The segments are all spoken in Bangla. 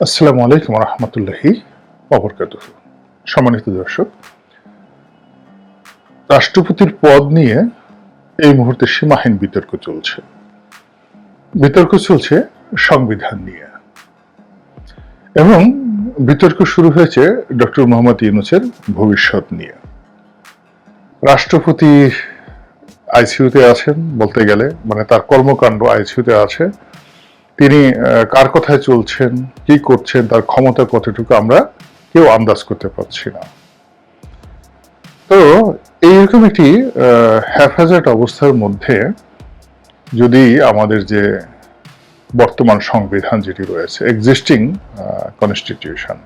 আসসালামু আলাইকুম রহমতুল্লাহি অবরকাত সম্মানিত দর্শক, রাষ্ট্রপতির পদ নিয়ে এই মুহূর্তে সীমাহীন বিতর্ক চলছে। বিতর্ক চলছে সংবিধান নিয়ে। এবং বিতর্ক শুরু হয়েছে ডক্টর মোহাম্মদ ইউনুসের ভবিষ্যৎ নিয়ে। রাষ্ট্রপতি আইসিইউতে আছেন বলতে গেলে মানে তার কর্মকাণ্ড আইসিইউতে আছে। তিনি কার কথায় চলছেন, কি করছেন, তার ক্ষমতা কতটুকু আমরা কেউ আন্দাজ করতে পারছি না। তো এইরকম একটি হ্যাফাজার্ট অবস্থার মধ্যে যদি আমাদের যে বর্তমান সংবিধান যেটি রয়েছে এক্সিস্টিং কনস্টিটিউশন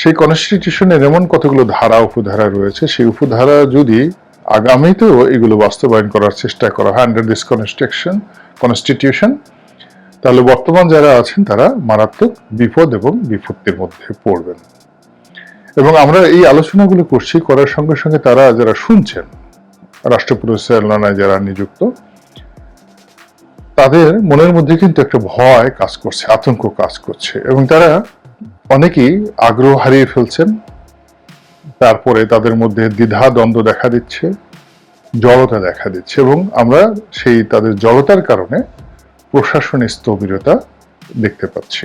সেই কনস্টিটিউশনের এমন কতগুলো ধারা, উপধারা রয়েছে, সেই উপধারা যদি আগামীতেও এগুলো বাস্তবায়ন করার চেষ্টা করা হয় আন্ডার দিস কনস্ট্রাকশন কনস্টিটিউশন তাহলে বর্তমান যারা আছেন, তারা মারাত্মক বিপদ এবং বিপত্তির মধ্যে পড়বেন। এবং আমরা এই আলোচনাগুলো করছি, করার সঙ্গে সঙ্গে তারা যারা শুনছেন, রাষ্ট্র পরিচালনায় যারা নিযুক্ত, তাদের মনের মধ্যে কিন্তু একটা ভয় কাজ করছে, আতঙ্ক কাজ করছে। এবং তারা অনেকেই আগ্রহ হারিয়ে ফেলছেন, তারপরে তাদের মধ্যে দ্বিধা, দ্বন্দ্ব দেখা দিচ্ছে, জড়তা দেখা দিচ্ছে। এবং আমরা সেই তাদের জড়তার কারণে প্রশাসনের স্থবিরতা দেখতে পাচ্ছি।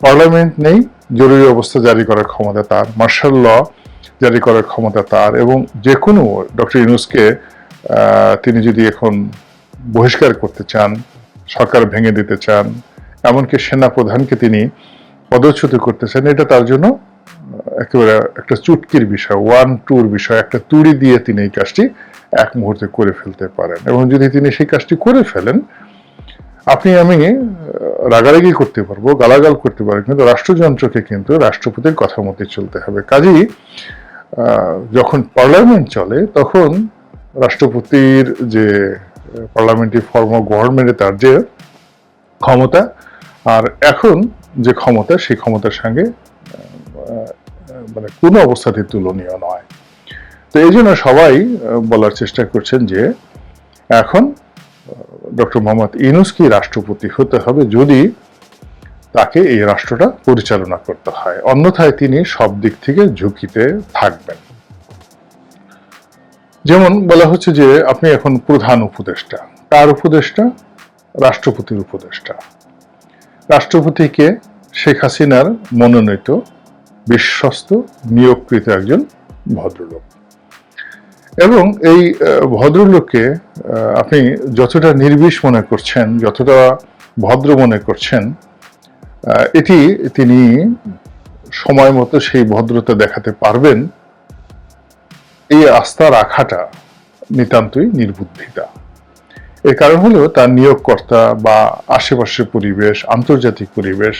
পার্লামেন্ট নেই, জরুরি অবস্থা জারি করার ক্ষমতা তার, মার্শাল ল জারি করার ক্ষমতা তার, এবং যে কোনো ডক্টর ইউনুসকে তিনি যদি এখন বহিষ্কার করতে চান, সরকার ভেঙে দিতে চান, এমনকি সেনা প্রধানকে তিনি পদচ্যুত করতে চান, এটা তার জন্য একেবারে একটা চুটকির বিষয় ওয়ান টুর বিষয়, একটা তুড়ি দিয়ে তিনি এই কাজটি এক মুহূর্তে করে ফেলতে পারেন। এবং যদি তিনি সেই কাজটি করে ফেলেন আপনি আমি রাগারাগি করতে পারব, গালাগাল করতে পারব, কিন্তু রাষ্ট্রযন্ত্রকে কিন্তু রাষ্ট্রপতির কথা মতে চলতে হবে। কাজেই যখন পার্লামেন্ট চলে, তখন রাষ্ট্রপতির যে পার্লামেন্টারি ফর্ম অফ গভর্নমেন্টে তার যে ক্ষমতা, আর এখন যে ক্ষমতা, সেই ক্ষমতার সঙ্গে মানে কোনো অবস্থাতে তুলনীয় নয়। তো এই জন্য সবাই বলার চেষ্টা করছেন যে, এখন ডক্টর মোহাম্মদ ইউনুসকে রাষ্ট্রপতি হতে হবে যদি তাকে এই রাষ্ট্রটা পরিচালনা করতে হয়। অন্যথায় তিনি সব দিক থেকে ঝুঁকিতে থাকবেন। যেমন বলা হচ্ছে যে, আপনি এখন প্রধান উপদেষ্টা। তার উপদেষ্টা? রাষ্ট্রপতির উপদেষ্টা। রাষ্ট্রপতিকে শেখ হাসিনার মনোনীত, বিশ্বস্ত, নিয়োগকৃত একজন ভদ্রলোক। এবং এই ভদ্রলোককে আপনি যতটা নির্বিষ মনে করছেন, যতটা ভদ্র মনে করছেন এটি তিনি সময় মতো সেই ভদ্রতা দেখাতে পারবেন। এই আস্থা রাখাটা নিতান্তই নির্বুদ্ধিতা। এর কারণ হলো তার নিয়োগকর্তা বা আশেপাশের পরিবেশ, আন্তর্জাতিক পরিবেশ,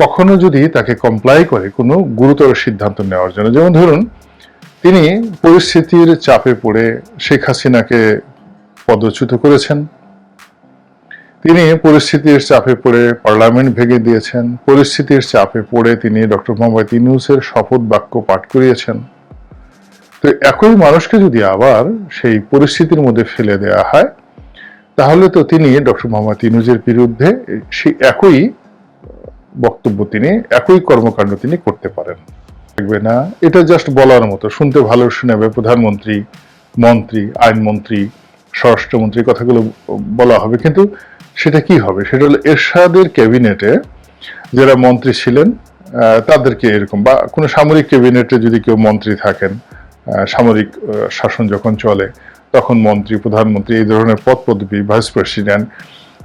কখনো যদি তাকে কমপ্লাই করে কোনো গুরুতর সিদ্ধান্ত নেওয়ার জন্য। যেমন ধরুন তিনি পরিস্থিতির চাপে পড়ে শেখ হাসিনাকে পদচ্যুত করেছেন। তিনি পরিস্থিতির চাপে পড়ে পার্লামেন্ট ভেঙে দিয়েছেন। পরিস্থিতির চাপে পড়ে তিনি ডক্টর মোহাম্মদ ইউনুসের শপথ বাক্য পাঠ করিয়েছেন। তো একই মানুষকে যদি আবার সেই পরিস্থিতির মধ্যে ফেলে দেওয়া হয়, তাহলে তো তিনি ডক্টর মোহাম্মদ ইউনুসের বিরুদ্ধে সেই একই বক্তব্য তিনি, একই কর্মকাণ্ড তিনি করতে পারেন। থাকবে না। এটা জাস্ট বলার মতো। শুনতে ভালো শোনাবে প্রধানমন্ত্রী, মন্ত্রী, আইনমন্ত্রী, স্বরাষ্ট্রমন্ত্রী কথাগুলো বলা হবে। কিন্তু সেটা কি হবে? সেটা হলো এরশাদের ক্যাবিনেটে যারা মন্ত্রী ছিলেন তাদেরকে এরকম বা কোনো সামরিক ক্যাবিনেটে যদি কেউ মন্ত্রী থাকেন সামরিক শাসন যখন চলে, তখন মন্ত্রী, প্রধানমন্ত্রী এই ধরনের পদ পদবি ভাইস প্রেসিডেন্ট,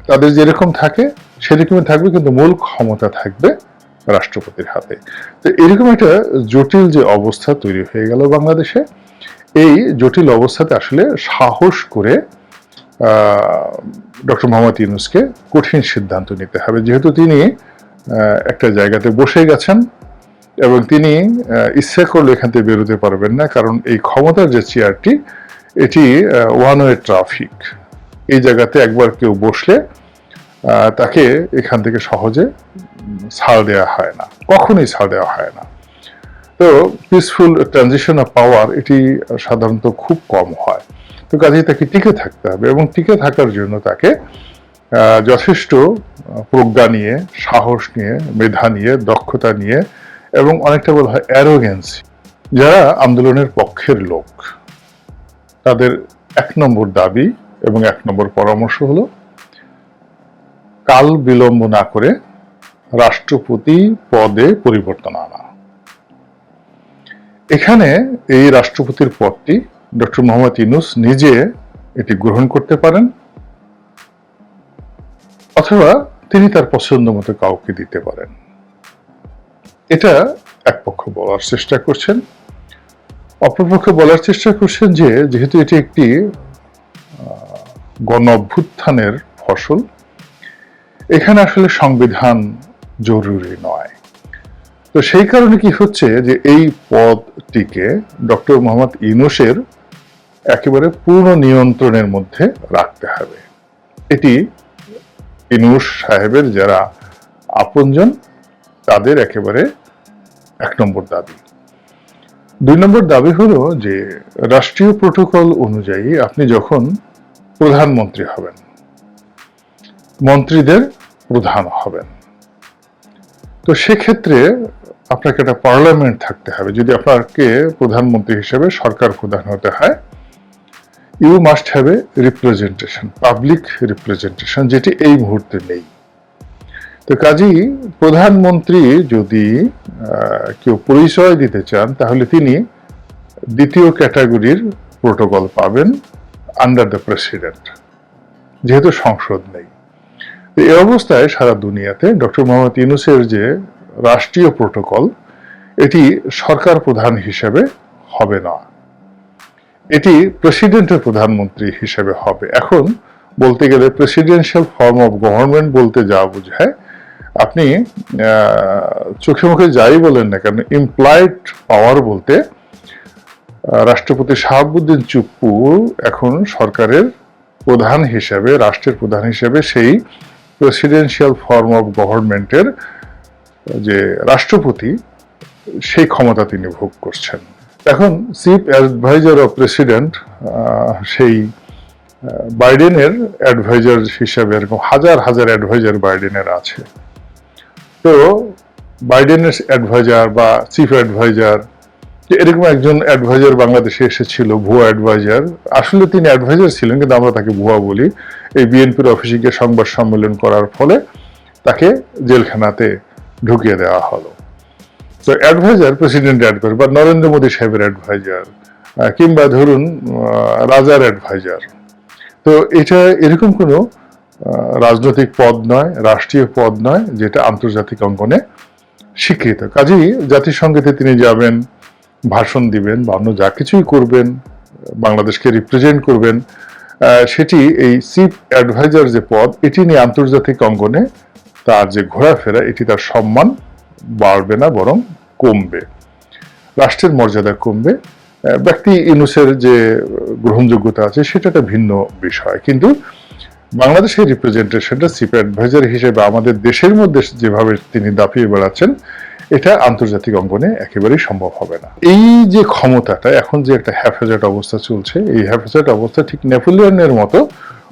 তাদের যেরকম থাকে, সেরকমই থাকবে, কিন্তু মূল ক্ষমতা থাকবে রাষ্ট্রপতির হাতে। তো এরকম একটা জটিল যে অবস্থা তৈরি হয়ে গেল বাংলাদেশে। এই জটিল অবস্থাতে আসলে সাহস করে ডক্টর মোহাম্মদ ইউনুসকে কঠিন সিদ্ধান্ত নিতে হবে। যেহেতু তিনি একটা জায়গাতে বসে গেছেন এবং তিনি ইচ্ছা করলে এখান থেকে বেরোতে পারবেন না। কারণ এই ক্ষমতার যে চেয়ারটি, এটি ওয়ান ওয়ে ট্রাফিক। এই জায়গাতে একবার কেউ বসলে তাকে এখান থেকে সহজে ছাড় দেওয়া হয় না। কখনোই ছাড় দেওয়া হয় না। তো পিসফুল ট্রানজিশন অফ পাওয়ার এটি সাধারণত খুব কম হয়। তো কাজেই তাকে টিকে থাকতে হবে এবং টিকে থাকার জন্য তাকে যথেষ্ট প্রজ্ঞা নিয়ে, সাহস নিয়ে, মেধা নিয়ে, দক্ষতা নিয়ে এবং অনেকটা বলা হয় অ্যারোগেন্সি যারা আন্দোলনের পক্ষের লোক, তাদের এক নম্বর দাবি এবং এক নম্বর পরামর্শ হলো, কাল বিলম্ব না করে রাষ্ট্রপতি পদে পরিবর্তন আনা। এখানে এই রাষ্ট্রপতির পদটি ডক্টর মোহাম্মদ ইনুস নিজে এটি গ্রহণ করতে পারেন, অথবা তিনি তার পছন্দ মতো কাউকে দিতে পারেন। এটা এক পক্ষ বলার চেষ্টা করছেন। অপরপক্ষ বলার চেষ্টা করছেন যে, যেহেতু এটি একটি গণ অভ্যুত্থানের ফসল, এখানে আসলে সংবিধান জরুরি নয়। তো সেই কারণে কি হচ্ছে যে এই পদটিকে ডক্টর মোহাম্মদ ইনুসের একেবারে পূর্ণ নিয়ন্ত্রণের মধ্যে রাখতে হবে। এটি ইনুস সাহেবের যারা আপনজন, তাদের একেবারে এক নম্বর দাবি। দুই নম্বর দাবি হলো যে রাষ্ট্রীয় প্রোটোকল অনুযায়ী আপনি যখন প্রধানমন্ত্রী হবেন, মন্ত্রীদের প্রধান হবেন তো সেক্ষেত্রে আপনাকে একটা পার্লামেন্ট থাকতে হবে। যদি আপনাকে প্রধানমন্ত্রী হিসেবে সরকার প্রধান হতে হয় you must have a representation public representation যেটি এই মুহূর্তে নেই। তো কাজেই প্রধানমন্ত্রী যদি কেউ পরিচয় দিতে চান, তাহলে তিনি দ্বিতীয় ক্যাটাগরির প্রোটোকল পাবেন আন্ডার দ্য প্রেসিডেন্ট যেহেতু সংসদ নেই। এই অবস্থায় সারা দুনিয়াতে ডক্টর মোহাম্মদ ইউনুসের যে রাষ্ট্রীয় প্রোটোকল, এটি সরকার প্রধান হিসেবে হবে না। এটি প্রেসিডেন্টের প্রধানমন্ত্রী হিসেবে হবে। এখন বলতে গেলে প্রেসিডেন্সিয়াল ফর্ম অফ গভর্নমেন্ট বলতে যা বোঝায়, আপনি চোখে মুখে যাই বলেন না কেন ইমপ্লয়েড পাওয়ার বলতে রাষ্ট্রপতি শাহাবুদ্দিন চুপ্পু এখন সরকারের প্রধান হিসেবে, রাষ্ট্রের প্রধান হিসেবে সেই প্রেসিডেন্সিয়াল ফর্ম অফ গভর্নমেন্টের যে রাষ্ট্রপতি, সেই ক্ষমতা তিনি ভোগ করছেন। এখন চিফ অ্যাডভাইজার অফ প্রেসিডেন্ট সেই বাইডেনের অ্যাডভাইজার হিসাবে এরকম হাজার হাজার অ্যাডভাইজার বাইডেনের আছে। তো বাইডেনের অ্যাডভাইজার বা চিফ অ্যাডভাইজার এরকম একজন অ্যাডভাইজার বাংলাদেশে এসেছিল, ভুয়া অ্যাডভাইজার আসলে তিনি অ্যাডভাইজার ছিলেন, কিন্তু আমরা তাকে ভুয়া বলি। এই বিএনপির অফিসে গিয়ে সংবাদ সম্মেলন করার ফলে তাকে জেলখানাতে ঢুকিয়ে দেওয়া হলো। তো অ্যাডভাইজার প্রেসিডেন্ট অ্যাডভাইজার বা নরেন্দ্র মোদী সাহেবের অ্যাডভাইজার কিংবা ধরুন রাজার অ্যাডভাইজার তো এটা এরকম কোনো রাজনৈতিক পদ নয়, রাষ্ট্রীয় পদ নয়, যেটা আন্তর্জাতিক অঙ্গনে স্বীকৃত। কাজেই জাতিসংঘেতে তিনি যাবেন ভাষণ দিবেন বা অন্য যা কিছুই করবেন, বাংলাদেশকে রিপ্রেজেন্ট করবেন সেটি এই চিফ অ্যাডভাইজার যে পদ, এটি নিয়ে আন্তর্জাতিক অঙ্গনে তার যে ঘোরাফেরা, এটি তার সম্মান বাড়বে না, বরং কমবে। রাষ্ট্রের মর্যাদা কমবে। ব্যক্তি ইনুসের যে গ্রহণযোগ্যতা আছে, সেটা একটা ভিন্ন বিষয়। কিন্তু বাংলাদেশের রিপ্রেজেন্টেশনটা চিফ অ্যাডভাইজার হিসেবে আমাদের দেশের মধ্যে যেভাবে তিনি দাপিয়ে বেড়াচ্ছেন এটা আন্তর্জাতিক অঙ্গনে একেবারেই সম্ভব হবে না। এই যে ক্ষমতাটা, এখন যে একটা হ্যাফেজাট অবস্থা চলছে, এই হ্যাফেজাট অবস্থা ঠিক নেপোলিয়নের মতো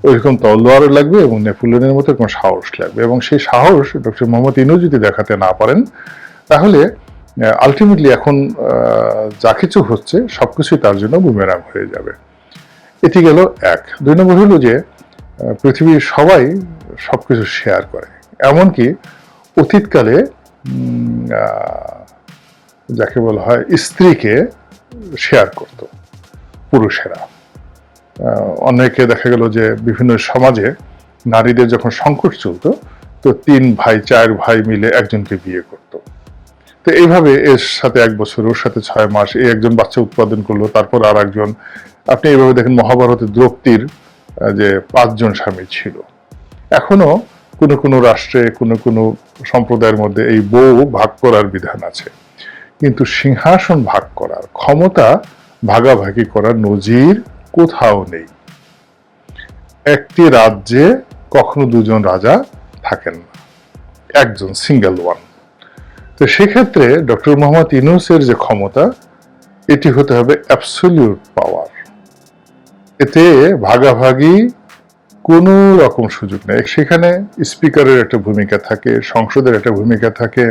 ওইরকম তলোয়ার লাগবে এবং নেপোলিয়নের মতো এরকম সাহস লাগবে এবং সেই সাহস ডক্টর মোহাম্মদ ইনু যদি দেখাতে না পারেন, তাহলে আলটিমেটলি এখন যা কিছু হচ্ছে সব কিছুই তার জন্য বুমেরাং হয়ে যাবে। এটি গেল এক। দুই নম্বর হলো যে পৃথিবীর সবাই সবকিছু শেয়ার করে। এমনকি অতীতকালে যাকে বলা হয় স্ত্রীকে শেয়ার করত, পুরুষেরা। অনেকে দেখা গেল যে বিভিন্ন সমাজে নারীদের যখন সংকট চলতো, তো তিন ভাই, চার ভাই মিলে একজনকে বিয়ে করত। তো এইভাবে এর সাথে এক বছর, ওর সাথে ছয় মাস, এই একজন বাচ্চা উৎপাদন করল, তারপর আর একজন। আপনি এইভাবে দেখেন মহাভারতে দ্রৌপদীর যে পাঁচজন স্বামী ছিল। এখনও কোনো কোনো রাষ্ট্রে, কোনো কোনো সম্প্রদায়ের মধ্যে এই বউ ভাগ করার বিধান আছে। কিন্তু সিংহাসন ভাগ করার, ক্ষমতা ভাগাভাগি করার নজির কোথাও নেই। একটি রাজ্যে কখনো দুজন রাজা থাকেন না, একজন সিঙ্গেল ওয়ান তো সেক্ষেত্রে ডক্টর মোহাম্মদ ইউনুসের যে ক্ষমতা, এটি হতে হবে অ্যাবসলিউট পাওয়ার এতে ভাগাভাগি কোনো রকম সুযোগ নেই। সেখানে স্পিকারের একটা ভূমিকা থাকে, সংসদের একটা ভূমিকা থাকে,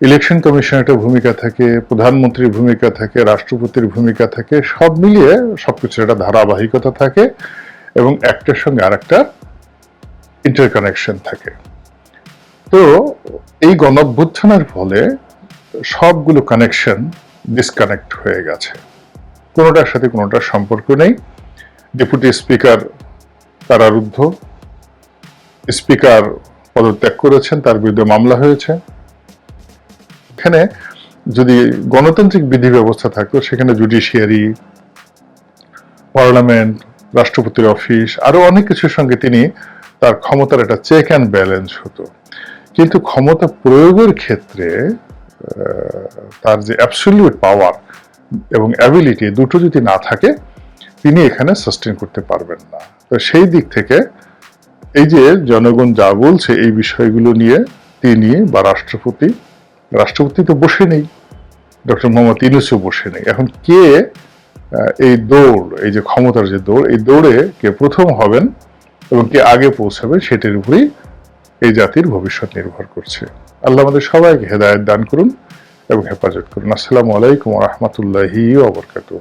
ইলেকশন কমিশনের একটা ভূমিকা থাকে, প্রধানমন্ত্রীর ভূমিকা থাকে, রাষ্ট্রপতির ভূমিকা থাকে, সব মিলিয়ে সবকিছুর একটা ধারাবাহিকতা থাকে এবং একটার সঙ্গে আরেকটা ইন্টারকানেকশন থাকে। তো এই গণঅভ্যুত্থানের ফলে সবগুলো কানেকশন ডিসকানেক্ট হয়ে গেছে। কোনোটার সাথে কোনোটার সম্পর্ক নেই। ডেপুটি স্পিকার কারারুদ্ধ। স্পিকার পদত্যাগ করেছেন, তার বিরুদ্ধে মামলা হয়েছে। এখানে যদি গণতান্ত্রিক বিধি ব্যবস্থা থাকতো, সেখানে জুডিশিয়ারি, পার্লামেন্ট, রাষ্ট্রপতির অফিস, আরও অনেক কিছুর সঙ্গে তিনি তার ক্ষমতার একটা চেক অ্যান্ড ব্যালেন্স হতো। কিন্তু ক্ষমতা প্রয়োগের ক্ষেত্রে তার যে অ্যাবসলিউট পাওয়ার এবং অ্যাবিলিটি দুটো যদি না থাকে তিনি এখানে সাস্টেন করতে পারবেন না। তো সেই দিক থেকে এই যে জনগণ যা বলছে এই বিষয়গুলো নিয়ে তিনি বা রাষ্ট্রপতি রাষ্ট্রপতি তো বসে নেই, ডক্টর মোহাম্মদ ইউনুসও বসে নেই। এখন কে এই দৌড়, এই যে ক্ষমতার যে দৌড়, এই দৌড়ে কে প্রথম হবেন এবং কে আগে পৌঁছাবেন সেটির উপরেই এই জাতির ভবিষ্যৎ নির্ভর করছে। আল্লাহ আমাদের সবাইকে হেদায়ত দান করুন এবং হেফাজত করুন। আসসালামু আলাইকুম রহমতুল্লাহি ওবরকাতুহ